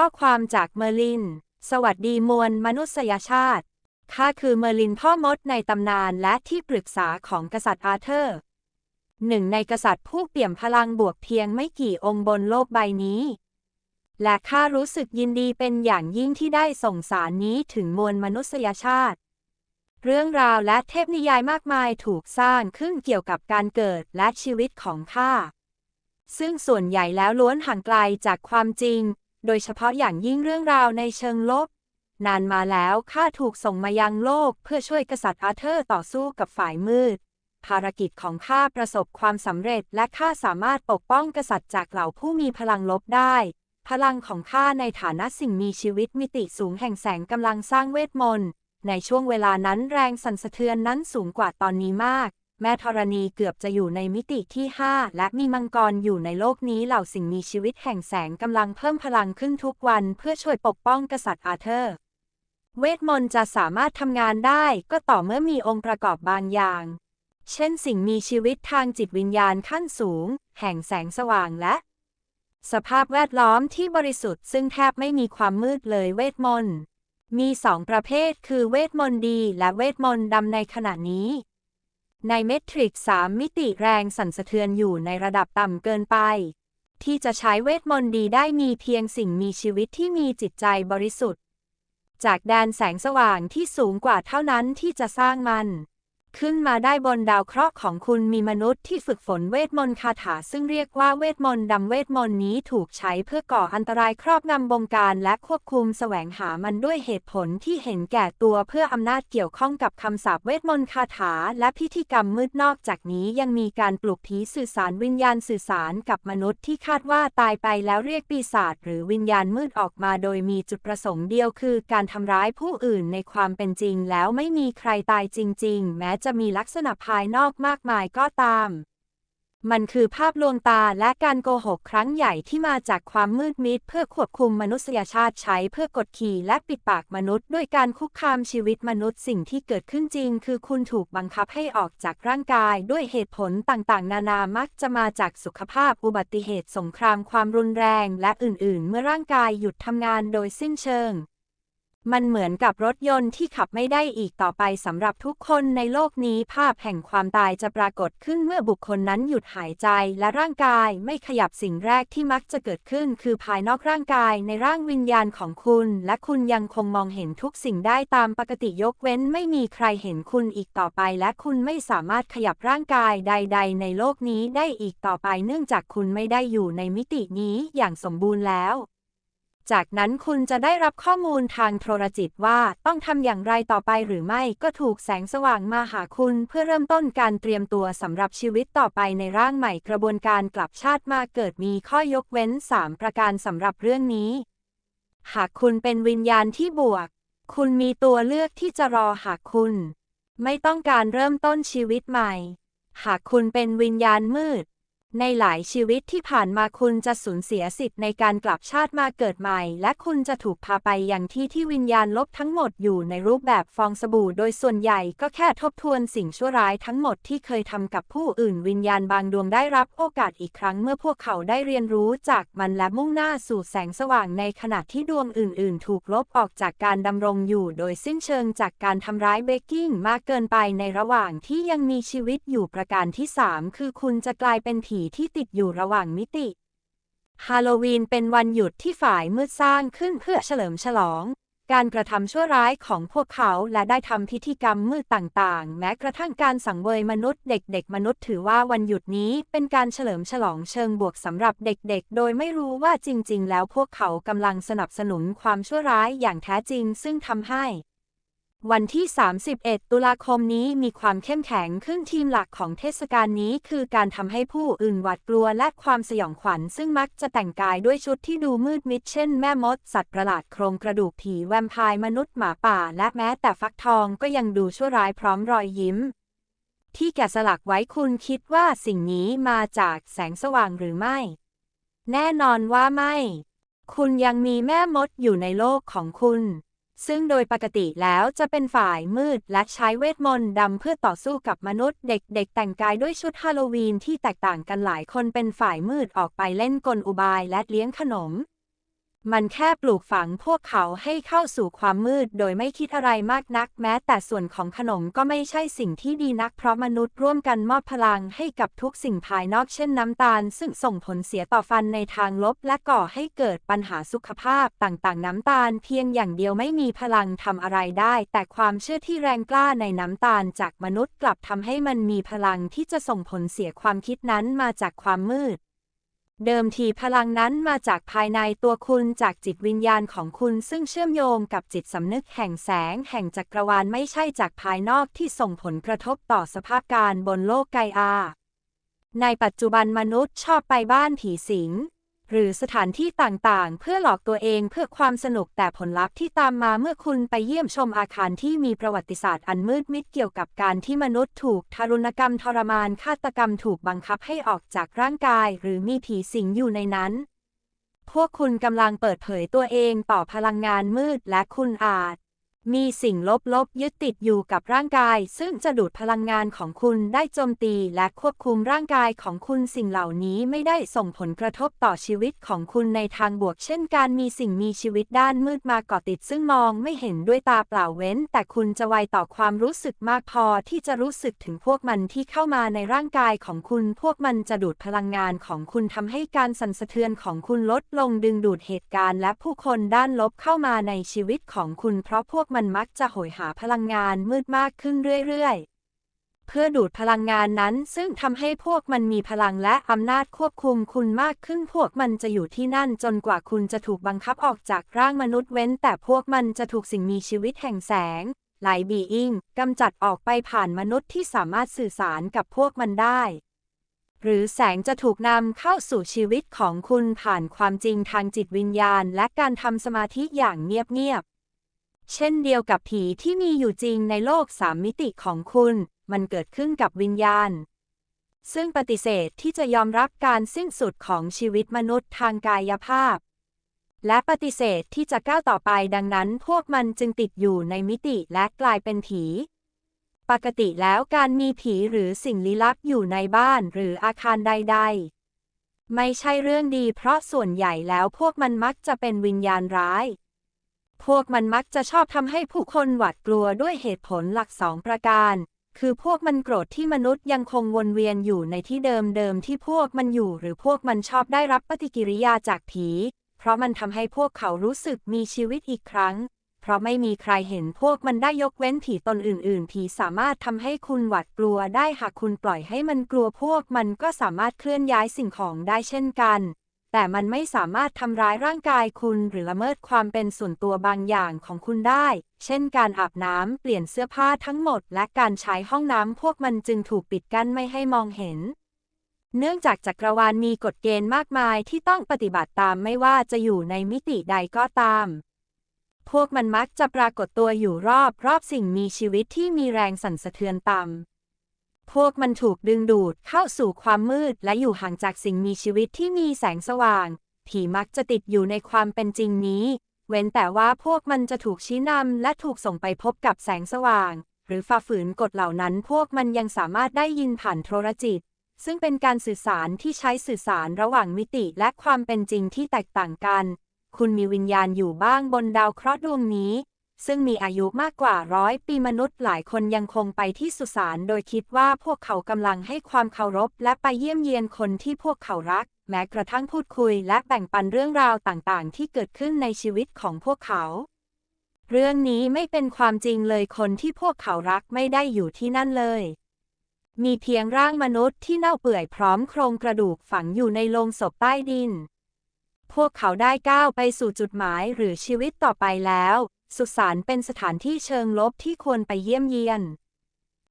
ข้อความจากเมอร์ลิน สวัสดีมวลมนุษยชาติ ข้าคือเมอร์ลินพ่อมดในตำนานและที่ปรึกษาของกษัตริย์อาเธอร์ หนึ่งในกษัตริย์ผู้เปี่ยมพลังบวกเพียงไม่กี่องค์บนโลกใบนี้ และข้ารู้สึกยินดีเป็นอย่างยิ่งที่ได้ส่งสารนี้ถึงมวลมนุษยชาติ เรื่องราวและเทพนิยายมากมายถูกสร้างขึ้นเกี่ยวกับการเกิดและชีวิตของข้าซึ่งส่วนใหญ่แล้วล้วนห่างไกลจากความจริง โดยเฉพาะอย่างยิ่งเรื่องราวในเชิงลบ นานมาแล้วข้าถูกส่งมายังโลกเพื่อช่วยกษัตริย์อาเธอร์ต่อสู้กับฝ่ายมืด ภารกิจของข้าประสบความสำเร็จและข้าสามารถปกป้องกษัตริย์จากเหล่าผู้มีพลังลบได้ พลังของข้าในฐานะสิ่งมีชีวิตมิติสูงแห่งแสงกำลังสร้างเวทมนต์ในช่วงเวลานั้นแรงสั่นสะเทือนนั้นสูงกว่าตอนนี้มาก แม่ธรณีเกือบจะอยู่ในมิติที่ 5 และมีมังกรอยู่ในโลกนี้เหล่าสิ่งมีชีวิตแห่งแสงกำลังเพิ่มพลังขึ้นทุกวันเพื่อช่วยปกป้องกษัตริย์อาเธอร์ เวทมนต์จะสามารถทำงานได้ก็ต่อเมื่อมีองค์ประกอบบางอย่าง เช่นสิ่งมีชีวิตทางจิตวิญญาณขั้นสูง แห่งแสงสว่างและ สภาพแวดล้อมที่บริสุทธิ์ซึ่งแทบไม่มีความมืดเลยเวทมนต์มีสองประเภทคือเวทมนต์ดีและเวทมนต์ดำในขณะนี้ ในเมทริกสามมิติแรงสั่นสะเทือนอยู่ในระดับต่ำเกินไป ที่จะใช้เวทมนต์ดีได้มีเพียงสิ่งมีชีวิตที่มีจิตใจบริสุทธิ์ จากแดนแสงสว่างที่สูงกว่าเท่านั้นที่จะสร้างมัน ขึ้นมาได้บนดาวเคราะห์ของคุณมีมนุษย์ที่ฝึกฝนเวทมนต์คาถาซึ่งเรียกว่าเวทมนต์ดำเวทมนต์นี้ถูกใช้เพื่อก่ออันตรายครอบงำบงการและควบคุมแสวงหามันด้วยเหตุผลที่เห็นแก่ตัวเพื่ออำนาจเกี่ยวข้องกับคำสาปเวทมนต์คาถาและพิธีกรรมมืดนอกจากนี้ยังมีการปลุกผีสื่อสารวิญญาณสื่อสารกับมนุษย์ที่คาดว่าตายไปแล้วเรียกปีศาจหรือวิญญาณมืดออกมาโดยมีจุดประสงค์เดียวคือ การทำร้ายผู้อื่นในความเป็นจริงแล้วไม่มีใครตายจริง ๆ แม้จะมีลักษณะภายนอกมากมายก็ตาม มันคือภาพลวงตาและการโกหกครั้งใหญ่ที่มาจากความมืดมิดเพื่อควบคุมมนุษยชาติใช้เพื่อกดขี่และปิดปากมนุษย์ด้วยการคุกคามชีวิตมนุษย์สิ่งที่เกิดขึ้นจริง คือคุณถูกบังคับให้ออกจากร่างกายด้วยเหตุผลต่างๆ นานามักจะมาจากสุขภาพอุบัติเหตุสงครามความรุนแรง และอื่นๆ เมื่อร่างกายหยุดทำงานโดยสิ้นเชิง มันเหมือนกับรถยนต์ที่ขับไม่ได้อีกต่อไปสำหรับทุกคนในโลกนี้ภาพแห่งความตายจะปรากฏขึ้นเมื่อบุคคลนั้นหยุดหายใจและร่างกายไม่ขยับสิ่งแรกที่มักจะเกิดขึ้น คือภายนอกร่างกายในร่างวิญญาณของคุณ และคุณยังคงมองเห็นทุกสิ่งได้ตามปกติยกเว้นไม่มีใครเห็นคุณอีกต่อไป และคุณไม่สามารถขยับร่างกายใด ๆ ในโลกนี้ได้อีกต่อไป เนื่องจากคุณไม่ได้อยู่ในมิตินี้อย่างสมบูรณ์แล้ว จากนั้นคุณจะได้รับข้อมูลทางโทรจิตว่าต้องทำอย่างไรต่อไปหรือไม่ก็ถูกแสงสว่างมาหาคุณเพื่อเริ่มต้นการเตรียมตัวสำหรับชีวิตต่อไปในร่างใหม่กระบวนการกลับชาติมาเกิดมีข้อยกเว้น 3 ประการสำหรับเรื่องนี้ หากคุณเป็นวิญญาณที่บวก คุณมีตัวเลือกที่จะรอหากคุณ ไม่ต้องการเริ่มต้นชีวิตใหม่ หากคุณเป็นวิญญาณมืด ในหลายชีวิตที่ผ่านมาคุณจะสูญเสียสิทธิ์ในการกลับชาติมาเกิดใหม่ และคุณจะถูกพาไปอย่างที่ที่วิญญาณลบทั้งหมดอยู่ในรูปแบบฟองสบู่ โดยส่วนใหญ่ก็แค่ทบทวนสิ่งชั่วร้ายทั้งหมดที่เคยทำกับผู้อื่นวิญญาณบางดวงได้รับโอกาสอีกครั้งเมื่อพวกเขาได้เรียนรู้จากมันและมุ่งหน้าสู่แสงสว่างในขณะที่ดวงอื่น ๆ ถูกลบออกจากการดำรงอยู่ โดยสิ้นเชิงจากการทำร้ายเบกกิ้งมากเกินไปในระหว่างที่ยังมีชีวิตอยู่ประการที่ 3 คือคุณจะกลายเป็นผีที่ติดอยู่ระหว่างมิติ ฮาโลวีนเป็นวันหยุดที่ฝ่ายมืดสร้างขึ้นเพื่อเฉลิมฉลอง การกระทำชั่วร้ายของพวกเขาและได้ทำพิธีกรรมมืดต่างๆ แม้กระทั่งการสังเวยมนุษย์เด็กๆ มนุษย์ถือว่าวันหยุดนี้เป็นการเฉลิมฉลองเชิงบวกสำหรับเด็กๆ โดยไม่รู้ว่าจริงๆ แล้วพวกเขากำลังสนับสนุนความชั่วร้ายอย่างแท้จริง ซึ่งทำให้ วันที่ 31 ตุลาคมนี้มีความเข้มแข็งขึ้นทีมหลักของเทศกาลนี้ คือการทำให้ผู้อื่นหวาดกลัวและความสยองขวัญ ซึ่งมักจะแต่งกายด้วยชุดที่ดูมืดมิดเช่นแม่มด สัตว์ประหลาดโครงกระดูกผีแวมไพร์มนุษย์หมาป่า และแม้แต่ฟักทองก็ยังดูชั่วร้ายพร้อมรอยยิ้ม ที่แกะสลักไว้คุณคิดว่าสิ่งนี้มาจากแสงสว่างหรือไม่ แน่นอนว่าไม่ คุณยังมีแม่มดอยู่ในโลกของคุณ ซึ่งโดยปกติแล้วจะเป็นฝ่ายมืดและใช้เวทมนต์ดำเพื่อต่อสู้กับมนุษย์ เด็กๆ แต่งกายด้วยชุดฮาโลวีนที่แตกต่างกันหลายคนเป็นฝ่ายมืดออกไปเล่นกลอุบายและเลี้ยงขนม มันแค่ปลูกฝังพวกเขาให้เข้าสู่ความมืด โดยไม่คิดอะไรมากนัก แม้แต่ส่วนของขนมก็ไม่ใช่สิ่งที่ดีนัก เพราะมนุษย์ร่วมกันมอบพลังให้กับทุกสิ่งภายนอกเช่นน้ำตาล ซึ่งส่งผลเสียต่อฟันในทางลบ และก่อให้เกิดปัญหาสุขภาพต่างๆ น้ำตาลเพียงอย่างเดียวไม่มีพลังทำอะไรได้ แต่ความเชื่อที่แรงกล้าในน้ำตาลจากมนุษย์กลับทำให้มันมีพลังที่จะส่งผลเสียความคิดนั้นมาจากความมืด เดิมทีพลังนั้นมาจากภายในตัวคุณจากจิตวิญญาณของคุณซึ่งเชื่อมโยงกับจิตสำนึกแห่งแสง แห่งจักรวาลไม่ใช่จากภายนอกที่ส่งผลกระทบต่อสภาพการบนโลกไกอา ในปัจจุบันมนุษย์ชอบไปบ้านผีสิง หรือสถานที่ต่างๆ เพื่อหลอกตัวเองเพื่อความสนุกแต่ผลลัพธ์ที่ตามมาเมื่อคุณไปเยี่ยมชมอาคารที่มีประวัติศาสตร์อันมืดมิดเกี่ยวกับการที่มนุษย์ถูกทารุณกรรมทรมานฆาตกรรมถูกบังคับให้ออกจากร่างกาย หรือมีผีสิงอยู่ในนั้น พวกคุณกำลังเปิดเผยตัวเองต่อพลังงานมืดและคุณอาจ มีสิ่งลบๆ ยึดติดอยู่กับร่างกาย ซึ่งจะดูดพลังงานของคุณได้โจมตีและควบคุมร่างกายของคุณสิ่งเหล่านี้ไม่ได้ส่งผลกระทบต่อชีวิตของคุณในทางบวก เช่นการมีสิ่งมีชีวิตด้านมืดมาเกาะติด ซึ่งมองไม่เห็นด้วยตาเปล่าเว้น แต่คุณจะไวต่อความรู้สึกมากพอที่จะรู้สึกถึงพวกมันที่เข้ามาในร่างกายของคุณ พวกมันจะดูดพลังงานของคุณทำให้การสั่นสะเทือนของคุณลดลงดึงดูดเหตุการณ์ และผู้คนด้านลบเข้ามาในชีวิตของคุณเพราะพวกมันมักจะโหยหาพลังงานมืดมากขึ้นเรื่อยๆ เพื่อดูดพลังงานนั้นซึ่งทำให้พวกมันมีพลังและอำนาจควบคุมคุณมากขึ้นพวกมันจะอยู่ที่นั่นจนกว่าคุณจะถูกบังคับออกจากร่างมนุษย์เว้น แต่พวกมันจะถูกสิ่งมีชีวิตแห่งแสงไลบีอิงกำจัดออกไปผ่านมนุษย์ที่สามารถสื่อสารกับพวกมันได้ หรือแสงจะถูกนำเข้าสู่ชีวิตของคุณผ่านความจริงทางจิตวิญญาณ และการทำสมาธิอย่างเงียบๆ เช่นเดียวกับผีที่มีอยู่จริงในโลกสามมิติของคุณ มันเกิดขึ้นกับวิญญาณ ซึ่งปฏิเสธที่จะยอมรับการสิ้นสุดของชีวิตมนุษย์ทางกายภาพ และปฏิเสธที่จะก้าวต่อไปดังนั้นพวกมันจึงติดอยู่ในมิติและกลายเป็นผี ปกติแล้วการมีผีหรือสิ่งลี้ลับอยู่ในบ้านหรืออาคารใด ๆ ไม่ใช่เรื่องดีเพราะส่วนใหญ่แล้วพวกมันมักจะเป็นวิญญาณร้าย พวกมันมักจะชอบทำให้ผู้คนหวาดกลัวด้วยเหตุผลหลักสองประการ คือพวกมันโกรธที่มนุษย์ยังคงวนเวียนอยู่ในที่เดิมๆที่พวกมันอยู่หรือพวกมันชอบได้รับปฏิกิริยาจากผี เพราะมันทำให้พวกเขารู้สึกมีชีวิตอีกครั้ง เพราะไม่มีใครเห็นพวกมันได้ยกเว้นผีตนอื่น ๆ ผีสามารถทำให้คุณหวาดกลัวได้หากคุณปล่อยให้มันกลัวพวกมันก็สามารถเคลื่อนย้ายสิ่งของได้เช่นกัน แต่มันไม่สามารถทำร้ายร่างกายคุณหรือละเมิดความเป็นส่วนตัวบางอย่างของคุณได้ เช่นการอาบน้ำเปลี่ยนเสื้อผ้าทั้งหมด และการใช้ห้องน้ำพวกมันจึงถูกปิดกั้นไม่ให้มองเห็น เนื่องจากจักรวาลมีกฎเกณฑ์มากมายที่ต้องปฏิบัติตามไม่ว่าจะอยู่ในมิติใดก็ตาม พวกมันมักจะปรากฏตัวอยู่รอบรอบสิ่งมีชีวิตที่มีแรงสั่นสะเทือนต่ำ พวกมันถูกดึงดูดเข้าสู่ความมืดและอยู่ห่างจากสิ่งมีชีวิตที่มีแสงสว่าง ผีมักจะติดอยู่ในความเป็นจริงนี้ เว้นแต่ว่าพวกมันจะถูกชี้นำและถูกส่งไปพบกับแสงสว่าง หรือฝ่าฝืนกฎเหล่านั้น พวกมันยังสามารถได้ยินผ่านโทรจิต ซึ่งเป็นการสื่อสารที่ใช้สื่อสารระหว่างมิติและความเป็นจริงที่แตกต่างกัน คุณมีวิญญาณอยู่บ้างบนดาวเคราะห์ดวงนี้ ซึ่งมีอายุมากกว่าร้อยปีมนุษย์หลายคนยังคงไปที่สุสานโดยคิดว่าพวกเขากำลังให้ความเคารพและไปเยี่ยมเยียนคนที่พวกเขารัก แม้กระทั่งพูดคุยและแบ่งปันเรื่องราวต่างๆ ที่เกิดขึ้นในชีวิตของพวกเขา เรื่องนี้ไม่เป็นความจริงเลยคนที่พวกเขารักไม่ได้อยู่ที่นั่นเลย มีเพียงร่างมนุษย์ที่เน่าเปื่อยพร้อมโครงกระดูกฝังอยู่ในโลงศพใต้ดินพวกเขาได้ก้าวไปสู่จุดหมายหรือชีวิตต่อไปแล้ว สุสานเป็นสถานที่เชิงลบที่ควรไปเยี่ยมเยียน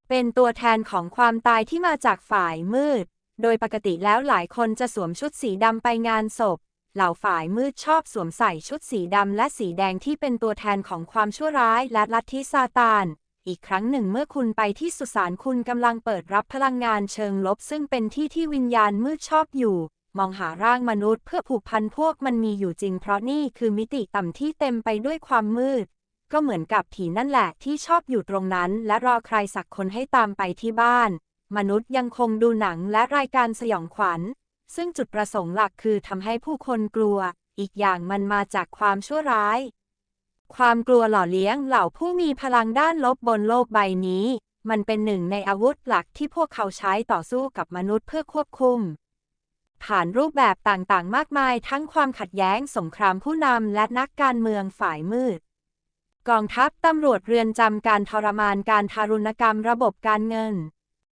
เป็นตัวแทนของความตายที่มาจากฝ่ายมืด โดยปกติแล้วหลายคนจะสวมชุดสีดำไปงานศพ เหล่าฝ่ายมืดชอบสวมใส่ชุดสีดำและสีแดงที่เป็นตัวแทนของความชั่วร้ายและลัทธิซาตาน อีกครั้งหนึ่งเมื่อคุณไปที่สุสานคุณกำลังเปิดรับพลังงานเชิงลบ ซึ่งเป็นที่ที่วิญญาณมืดชอบอยู่ มองหาร่างมนุษย์เพื่อผูกพันพวกมันมีอยู่จริง เพราะนี่คือมิติต่ำที่เต็มไปด้วยความมืด ก็เหมือนกับผีนั่นแหละที่ชอบอยู่ตรงนั้น และรอใครสักคนให้ตามไปที่บ้าน มนุษย์ยังคงดูหนังและรายการสยองขวัญ ซึ่งจุดประสงค์หลักคือทำให้ผู้คนกลัว อีกอย่างมันมาจากความชั่วร้าย ความกลัวหล่อเลี้ยงเหล่าผู้มีพลังด้านลบบนโลกใบนี้ มันเป็นหนึ่งในอาวุธหลักที่พวกเขาใช้ต่อสู้กับมนุษย์เพื่อควบคุม ผ่านรูปแบบต่างๆ มากมาย ทั้งความขัดแย้งสงครามผู้นำและนักการเมืองฝ่ายมืด กองทัพตำรวจเรือนจำการทรมานการทารุณกรรมระบบการเงิน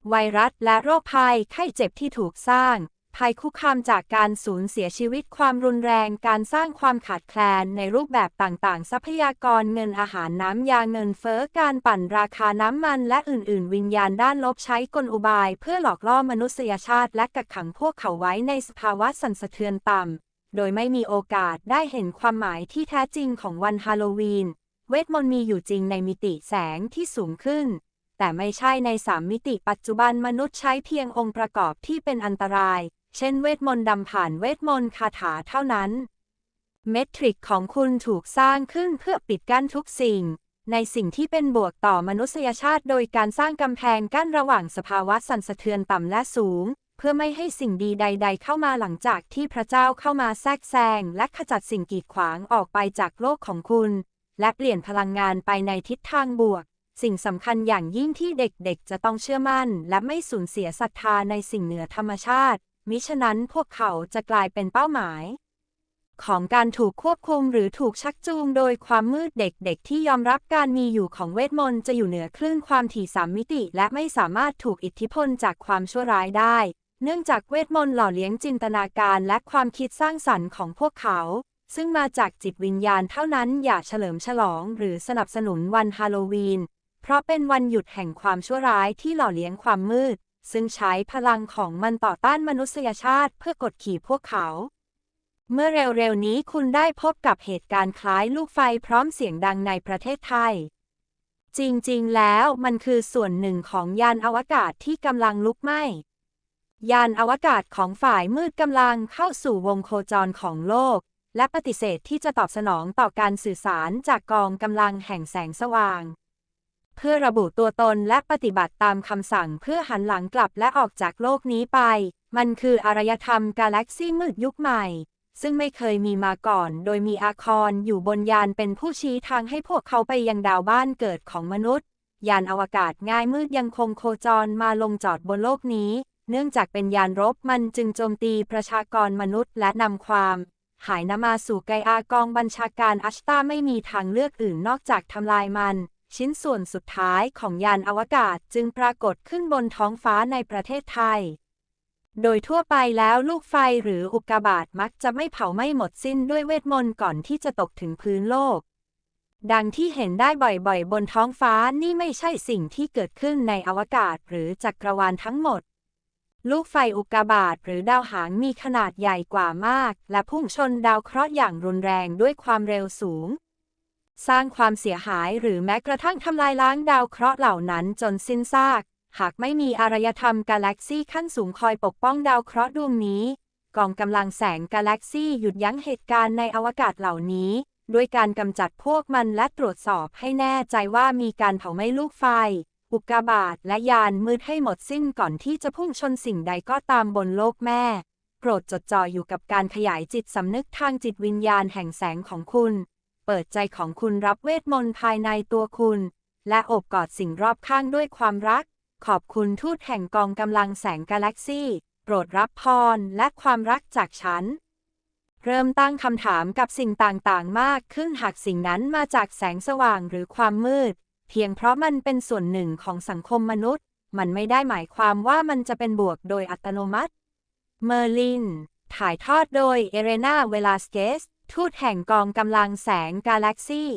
ไวรัสและโรคภัยไข้เจ็บที่ถูกสร้าง ภัยคุกคามจากการสูญเสียชีวิตความรุนแรง การสร้างความขาดแคลนในรูปแบบต่างๆ ทรัพยากรเงินอาหารน้ำยาเงินเฟ้อการปั่นราคาน้ำมันและอื่น ๆ วิญญาณด้านลบใช้กลอุบาย เพื่อหลอกล่อมนุษยชาติ และกักขังพวกเขาไว้ในสภาวะสั่นสะเทือนต่ำ โดยไม่มีโอกาสได้เห็นความหมายที่แท้จริงของวันฮาโลวีน เวทมนต์มีอยู่จริงในมิติแสงที่สูงขึ้นแต่ไม่ใช่ในสามมิติปัจจุบันมนุษย์ใช้เพียงองค์ประกอบที่เป็นอันตราย เช่นเวทมนต์ดำผ่านเวทมนต์คาถาเท่านั้น เมทริกของคุณถูกสร้างขึ้นเพื่อปิดกั้นทุกสิ่ง ในสิ่งที่เป็นบวกต่อมนุษยชาติ โดยการสร้างกำแพงกั้นระหว่างสภาวะสั่นสะเทือนต่ำและสูง เพื่อไม่ให้สิ่งดีใด ๆ เข้ามาหลังจากที่พระเจ้าเข้ามาแทรกแซงและขจัดสิ่งกีดขวางออกไปจากโลกของคุณ และเปลี่ยนพลังงานไปในทิศทางบวกสิ่งสำคัญอย่างยิ่งที่เด็กๆ จะต้องเชื่อมั่น และไม่สูญเสียศรัทธาในสิ่งเหนือธรรมชาติ มิฉะนั้นพวกเขาจะกลายเป็นเป้าหมาย ของการถูกควบคุมหรือถูกชักจูงโดยความมืดเด็กๆ ที่ยอมรับการมีอยู่ของเวทมนต์จะอยู่เหนือคลื่นความถี่สามมิติ และไม่สามารถถูกอิทธิพลจากความชั่วร้ายได้ เนื่องจากเวทมนต์หล่อเลี้ยงจินตนาการและความคิดสร้างสรรค์ของพวกเขา ซึ่งมาจากจิตวิญญาณเท่านั้นอย่าเฉลิมฉลองหรือสนับสนุนวันฮาโลวีนเพราะเป็นวันหยุดแห่งความชั่วร้ายที่หล่อเลี้ยงความมืด ซึ่งใช้พลังของมันต่อต้านมนุษยชาติเพื่อกดขี่พวกเขา เมื่อเร็วๆนี้คุณได้พบกับเหตุการณ์คล้ายลูกไฟพร้อมเสียงดังในประเทศไทย จริงๆ แล้วมันคือส่วนหนึ่งของยานอวกาศที่กำลังลุกไหม้ ยานอวกาศของฝ่ายมืดกำลังเข้าสู่วงโคจรของโลก และปฏิเสธที่จะตอบสนองต่อการสื่อสารจากกองกำลังแห่งแสงสว่าง เพื่อระบุตัวตนและปฏิบัติตามคำสั่งเพื่อหันหลังกลับและออกจากโลกนี้ไป มันคืออารยธรรมกาแล็กซี่มืดยุคใหม่ ซึ่งไม่เคยมีมาก่อน โดยมีอาคอนอยู่บนยานเป็นผู้ชี้ทางให้พวกเขาไปยังดาวบ้านเกิดของมนุษย์ ยานอวกาศง่ายมืดยังคงโคจรมาลงจอดบนโลกนี้ เนื่องจากเป็นยานรบมันจึงโจมตีประชากรมนุษย์และนำความหายนามาสู่ไกอากองบัญชาการอัชตาไม่มีทางเลือกอื่นนอกจากทำลายมัน ชิ้นส่วนสุดท้ายของยานอวกาศจึงปรากฏขึ้นบนท้องฟ้าในประเทศไทย โดยทั่วไปแล้วลูกไฟหรืออุกกาบาตมักจะไม่เผาไม่หมดสิ้นด้วยเวทมนต์ก่อนที่จะตกถึงพื้นโลก ดังที่เห็นได้บ่อยๆ บนท้องฟ้านี่ไม่ใช่สิ่งที่เกิดขึ้นในอวกาศหรือจักรวาลทั้งหมดลูกไฟอุกกาบาตหรือดาวหางมีขนาดใหญ่กว่ามาก และพุ่งชนดาวเคราะห์อย่างรุนแรงด้วยความเร็วสูง สร้างความเสียหายหรือแม้กระทั่งทำลายล้างดาวเคราะห์เหล่านั้นจนสิ้นซาก หากไม่มีอารยธรรมกาแล็กซี่ขั้นสูงคอยปกป้องดาวเคราะห์ดวงนี้ กองกำลังแสงกาแล็กซี่หยุดยั้งเหตุการณ์ในอวกาศเหล่านี้ ด้วยการกำจัดพวกมันและตรวจสอบให้แน่ใจว่ามีการเผาไหม้ลูกไฟ อุกกาบาตและยานมืดให้หมดสิ้นก่อนที่จะพุ่งชนสิ่งใดก็ตามบนโลกแม่โปรดจดจ่ออยู่กับการขยายจิตสำนึกทางจิตวิญญาณแห่งแสงของคุณ เปิดใจของคุณรับเวทมนต์ภายในตัวคุณ และอบกอดสิ่งรอบข้างด้วยความรัก ขอบคุณทูตแห่งกองกำลังแสงกาแล็กซี่ โปรดรับพรและความรักจากฉัน เริ่มตั้งคำถามกับสิ่งต่างๆ มากขึ้นหากสิ่งนั้นมาจากแสงสว่างหรือความมืด เพียงเพราะมันเป็นส่วนหนึ่งของสังคมมนุษย์ มันไม่ได้หมายความว่ามันจะเป็นบวกโดยอัตโนมัติ เมอร์ลิน ถ่ายทอดโดยเอเรนาเวลาสเกส ทูตแห่งกองกำลังแสงกาแล็กซี่